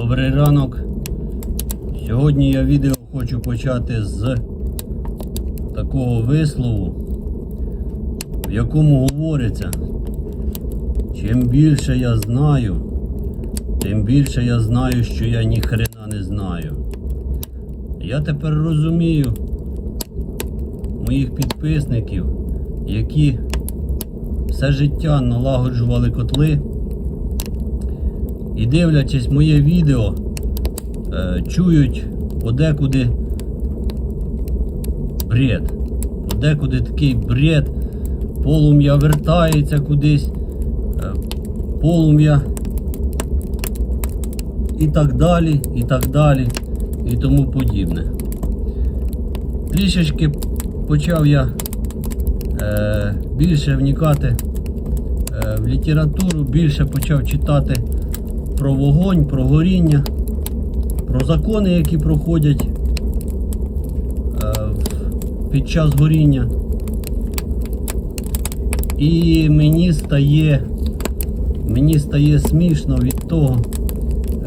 Добрий ранок. Сьогодні я відео хочу почати з такого вислову, в якому говориться, чим більше я знаю, тим більше я знаю, що я ні хрена не знаю. Я тепер розумію моїх підписників, які все життя налагоджували котли. І дивлячись моє відео, е, чують подекуди бред. Подекуди такий бред. Полум'я вертається кудись, е, полум'я і так далі, і так далі, і тому подібне. Трішечки почав я е, більше вникати е, в літературу, більше почав читати про вогонь, про горіння, про закони, які проходять е, під час горіння. І мені стає, мені стає смішно від того,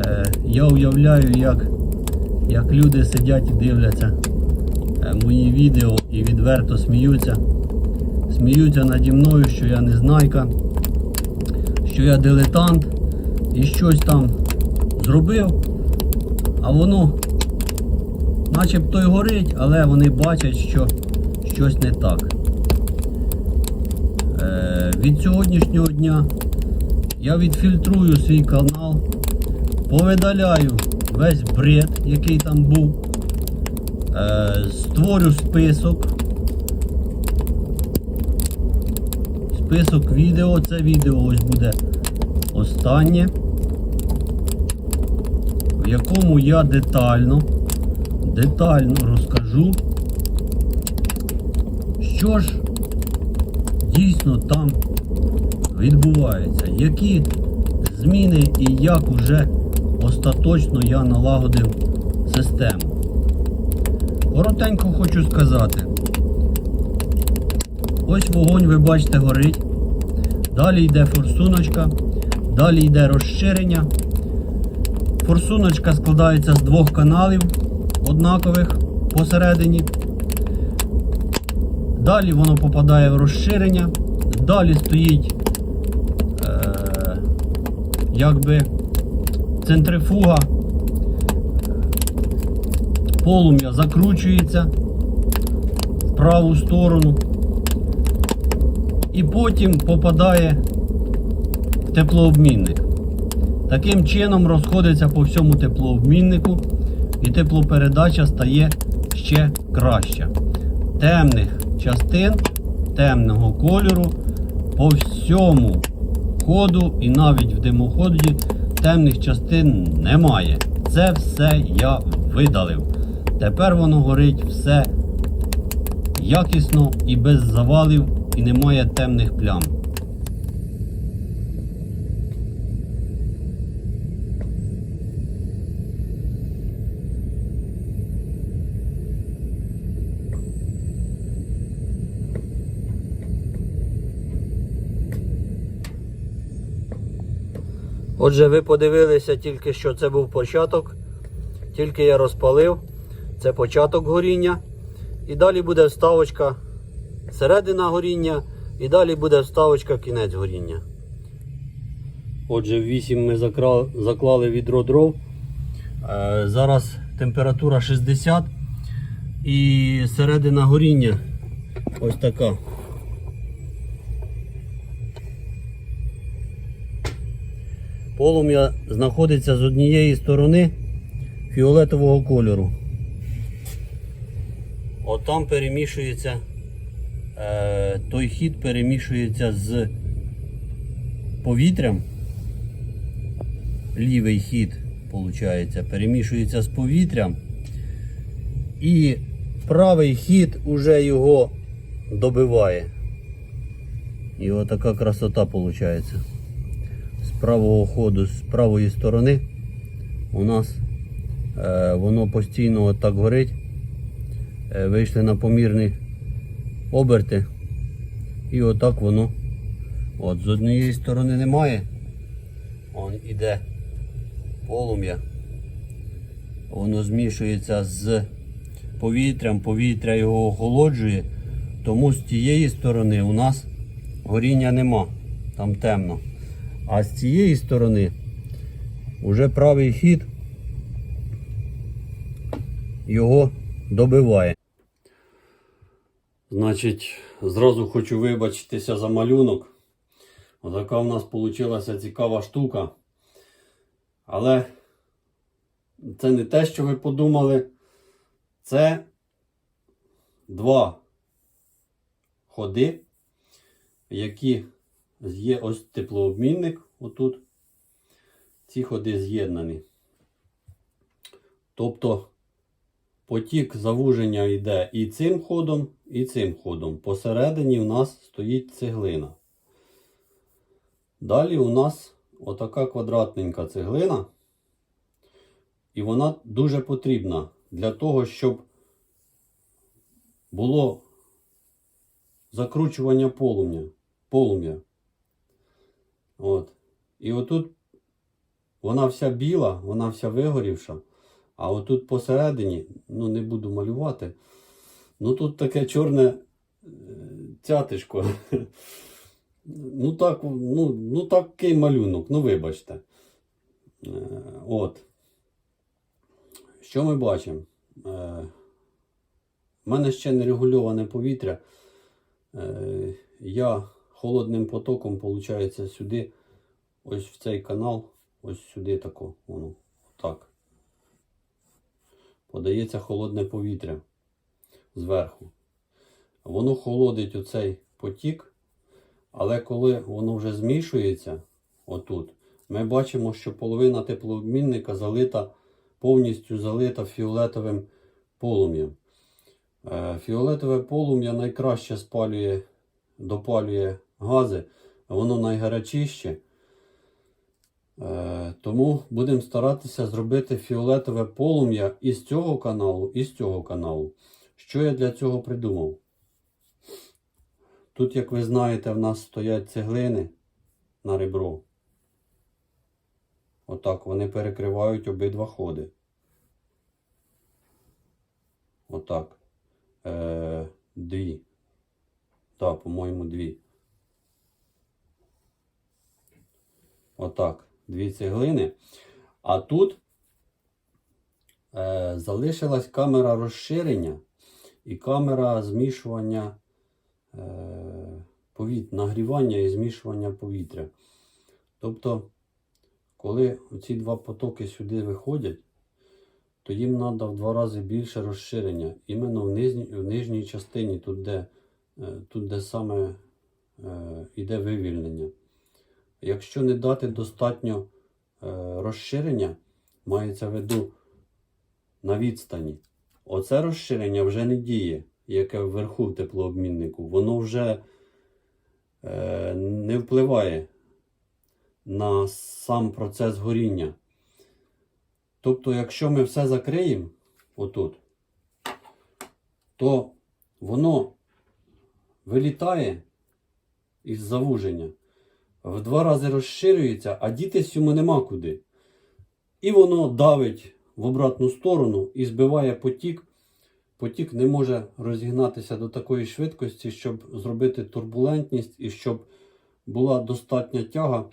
е, я уявляю, як, як люди сидять і дивляться е, мої відео і відверто сміються. Сміються наді мною, що я не знайка, що я дилетант і щось там зробив, а воно начебто й горить, але вони бачать, що щось не так. Е, від сьогоднішнього дня я відфільтрую свій канал, повидаляю весь бред, який там був, е, створю список. Список відео, це відео ось буде останнє, в якому я детально, детально розкажу, що ж дійсно там відбувається, які зміни і як уже остаточно я налагодив систему. Коротенько хочу сказати. Ось вогонь, ви бачите, горить. Далі йде форсуночка, далі йде розширення. Форсуночка складається з двох каналів однакових посередині. Далі воно попадає в розширення. Далі стоїть е, якби центрифуга. Полум'я закручується в праву сторону і потім попадає теплообмінник. Таким чином розходиться по всьому теплообміннику і теплопередача стає ще краща. Темних частин, темного кольору по всьому ходу і навіть в димоході темних частин немає. Це все я видалив. Тепер воно горить все якісно і без завалів, і немає темних плям. Отже, ви подивилися тільки що це був початок, тільки я розпалив. Це початок горіння. І далі буде вставочка середина горіння, і далі буде вставочка кінець горіння. Отже, в 8 ми заклали відро дров. Е, Зараз температура 60 і середина горіння ось така. Полум'я знаходиться з однієї сторони фіолетового кольору. От там перемішується, е, той хід перемішується з повітрям. Лівий хід, виходить, перемішується з повітрям. І правий хід уже його добиває. І отака красота виходить. Правого ходу, з правої сторони у нас е, воно постійно отак горить. Е, вийшли на помірні оберти. І отак воно. От з однієї сторони немає. Он іде полум'я. воно змішується з повітрям, повітря його охолоджує, тому з тієї сторони у нас горіння нема, там темно. А з цієї сторони вже правий хід його добиває. Значить, зразу хочу вибачитися за малюнок. Отака в нас вийшла цікава штука. Але це не те, що ви подумали. Це два ходи, які є ось теплообмінник отут. Ці ходи з'єднані. Тобто потік завуження йде і цим ходом, і цим ходом. Посередині у нас стоїть цеглина. Далі у нас отака квадратненька цеглина. І вона дуже потрібна для того, щоб було закручування полум'я. полум'я. От. І отут вона вся біла, вона вся вигорівша. А отут посередині, ну не буду малювати, ну тут таке чорне е, цятишко. Ну так, ну, ну такий малюнок, ну вибачте. Е, От. Що ми бачимо? Е, У мене ще не регульоване повітря. Е, Я холодним потоком, виходить, сюди, ось в цей канал, ось сюди тако, воно, так. Подається холодне повітря зверху. Воно холодить оцей потік, але коли воно вже змішується отут, ми бачимо, що половина теплообмінника залита, повністю залита фіолетовим полум'ям. Е, Фіолетове полум'я найкраще спалює, допалює гази, воно найгарячіше. Е, Тому будемо старатися зробити фіолетове полум'я і з цього каналу, і з цього каналу. Що я для цього придумав? Тут, як ви знаєте, в нас стоять цеглини на ребро. Отак вони перекривають обидва ходи. Отак. Е, дві. Так, по-моєму, дві. Отак. Дві цеглини. А тут е, залишилась камера розширення і камера змішування е, повітря, нагрівання і змішування повітря. Тобто, коли ці два потоки сюди виходять, то їм треба в два рази більше розширення. Іменно в нижній, в нижній частині, тут де, е, тут, де саме е, йде вивільнення. Якщо не дати достатньо е, розширення, мається в виду на відстані, оце розширення вже не діє, яке вверху в теплообміннику. Воно вже е, не впливає на сам процес горіння. Тобто, якщо ми все закриємо отут, то воно вилітає із завуження, в два рази розширюється, а дітись йому нема куди. І воно давить в обратну сторону і збиває потік. Потік не може розігнатися до такої швидкості, щоб зробити турбулентність і щоб була достатня тяга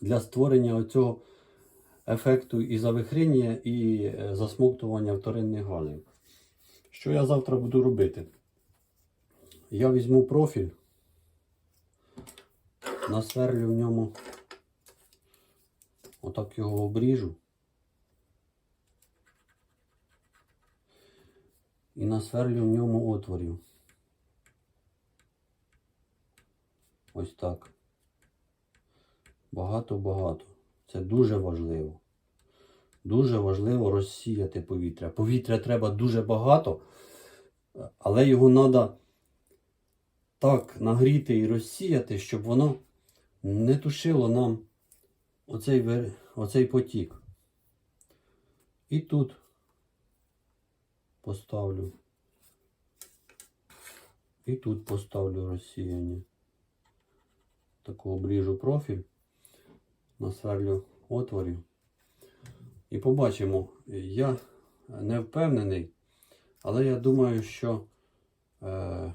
для створення оцього ефекту і завихріння, і е, засмоктування вторинних газів. Що я завтра буду робити? Я візьму профіль, насверлю в ньому, отак його обріжу. І насверлю в ньому отворів. Ось так. Багато-багато. Це дуже важливо. Дуже важливо розсіяти повітря. Повітря треба дуже багато, але його треба так нагріти і розсіяти, щоб воно не тушило нам оцей, оцей потік. І тут поставлю. І тут поставлю розсіяння. Таку обріжу профіль, насверлю отворів. І побачимо. Я не впевнений, але я думаю, що е,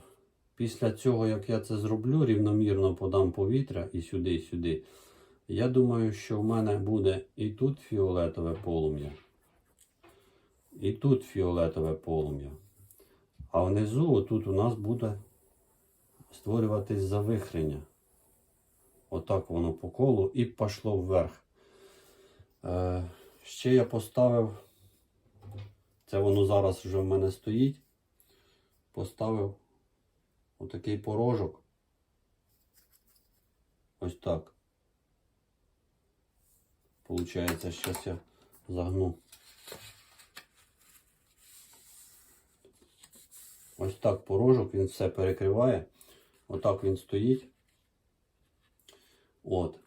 після цього, як я це зроблю, рівномірно подам повітря і сюди, і сюди. Я думаю, що в мене буде і тут фіолетове полум'я, і тут фіолетове полум'я. А внизу отут у нас буде створюватись завихрення. Отак воно по колу і пішло вверх. Е, ще я поставив, це воно зараз вже в мене стоїть. Поставив отакий порожок. Ось так. Получається, зараз я загну. Ось так порожок, він все перекриває. Отак він стоїть. От.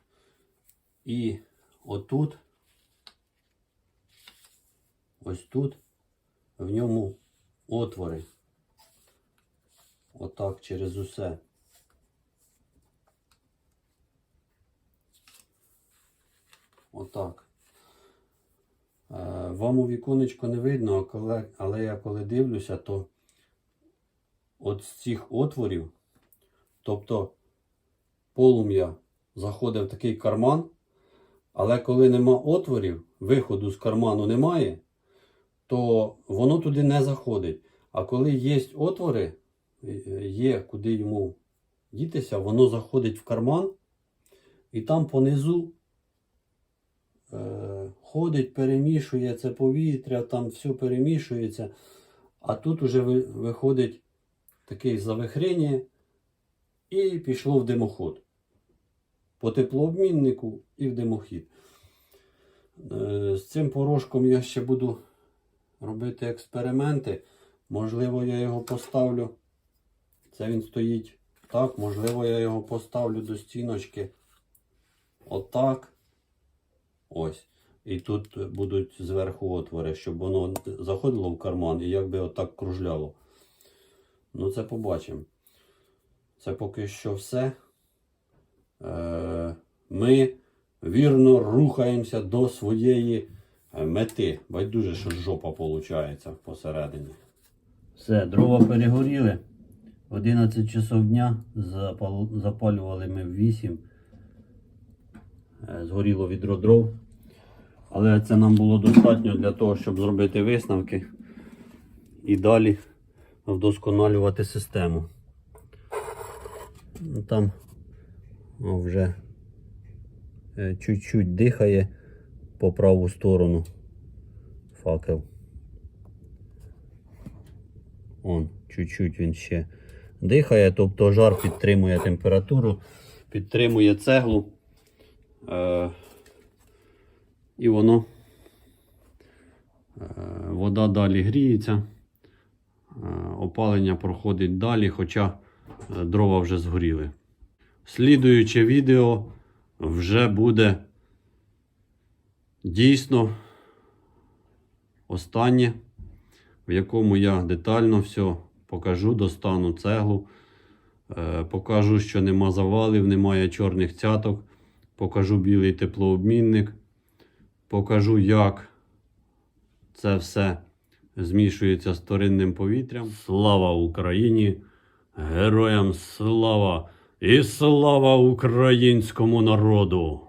І отут, ось тут, в ньому отвори. Отак через усе. Отак. Е, Вам у віконечко не видно, але я коли дивлюся, то от з цих отворів, тобто полум'я заходить в такий карман, але коли нема отворів, виходу з карману немає, то воно туди не заходить. А коли є отвори, є куди йому дітися, воно заходить в карман і там понизу е, ходить, перемішує це повітря, там все перемішується. А тут уже виходить таке завихрення і пішло в димоход. По теплообміннику і в димохід. Е, З цим порошком я ще буду робити експерименти. Можливо, я його поставлю. Це він стоїть так. Можливо, я його поставлю до стіночки. Отак. Ось. І тут будуть зверху отвори, щоб воно заходило в карман і якби отак кружляло. Ну, це побачимо. Це поки що все. Е, Ми вірно рухаємося до своєї е, мети. Байдуже, що жопа виходить посередині. Все, дрова перегоріли. 11 часов дня запалювали ми в 8. Е, Згоріло відро дров. Але це нам було достатньо для того, щоб зробити висновки і далі вдосконалювати систему. Ну, Там вже е, чуть-чуть дихає по праву сторону факел. Он, чуть-чуть він ще дихає, тобто жар підтримує температуру, підтримує цеглу. Е, і воно е, вода далі гріється, е, опалення проходить далі, хоча е, дрова вже згоріли. Слідуюче відео вже буде дійсно останнє, в якому я детально все покажу, достану цеглу, е, покажу, що нема завалів, немає чорних цяток, покажу білий теплообмінник, покажу, як це все змішується з вторинним повітрям. Слава Україні! Героям слава! І слава українському народу!